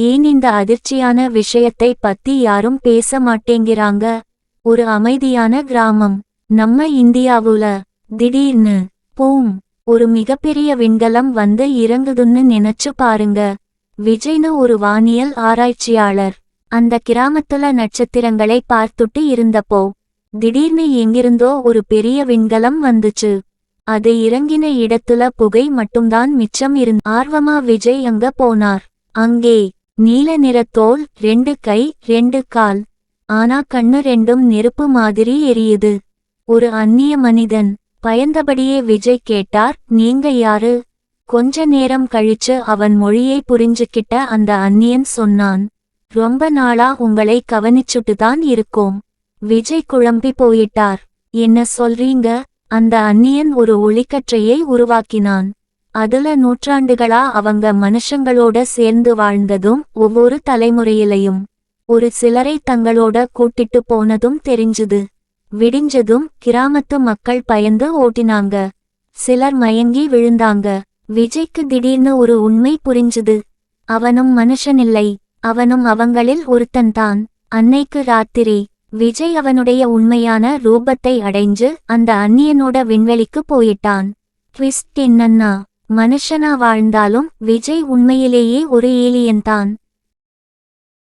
ஏன் இந்த அதிர்ச்சியான விஷயத்தை பத்தி யாரும் பேச மாட்டேங்கிறாங்க? ஒரு அமைதியான கிராமம். நம்ம இந்தியாவுல திடீர்னு பூம் ஒரு மிகப்பெரிய விண்கலம் வந்து இறங்குதுன்னு நினைச்சு பாருங்க. விஜய்னு ஒரு வானியல் ஆராய்ச்சியாளர். அந்த கிராமத்துல நட்சத்திரங்களை பார்த்துட்டு இருந்தப்போ திடீர்னு எங்கிருந்தோ ஒரு பெரிய விண்கலம் வந்துச்சு. அது இறங்கின இடத்துல புகை மட்டும்தான் மிச்சம் இருந் ஆர்வமா விஜய் அங்க போனார். அங்கே நீல நிற தோல் ரெண்டு கை ரெண்டு கால். ஆனா கண்ணு ரெண்டும் நெருப்பு மாதிரி எரியுது. ஒரு அந்நிய மனிதன் பயந்தபடியே விஜய் கேட்டார் நீங்க யாரு? கொஞ்ச நேரம் கழிச்சு அவன் மொழியை புரிஞ்சுக்கிட்ட அந்த அந்நியன் சொன்னான் ரொம்ப நாளா உங்களை கவனிச்சுட்டு தான் இருக்கோம். விஜய் குழம்பி போயிட்டார் என்ன சொல்றீங்க? அந்த அந்நியன் ஒரு ஒளிக்கற்றையை உருவாக்கினான். அதுல நூற்றாண்டுகளா அவங்க மனுஷங்களோட சேர்ந்து வாழ்ந்ததும் ஒவ்வொரு தலைமுறையிலையும். ஒரு சிலரை தங்களோட கூட்டிட்டு போனதும் தெரிஞ்சுது. விடிஞ்சதும் கிராமத்து மக்கள் பயந்து ஓட்டினாங்க. சிலர் மயங்கி விழுந்தாங்க. விஜய்க்கு திடீர்னு ஒரு உண்மை புரிஞ்சுது. அவனும் மனுஷனில்லை. அவனும் அவங்களில் ஒருத்தன்தான் அன்னைக்கு ராத்திரி விஜய் அவனுடைய உண்மையான ரூபத்தை அடைஞ்சு அந்த அந்நியனோட விண்வெளிக்கு போயிட்டான். ட்விஸ்ட் என்னன்னா மனுஷனா வாழ்ந்தாலும் விஜய் உண்மையிலேயே ஒரு ஏலியன்தான்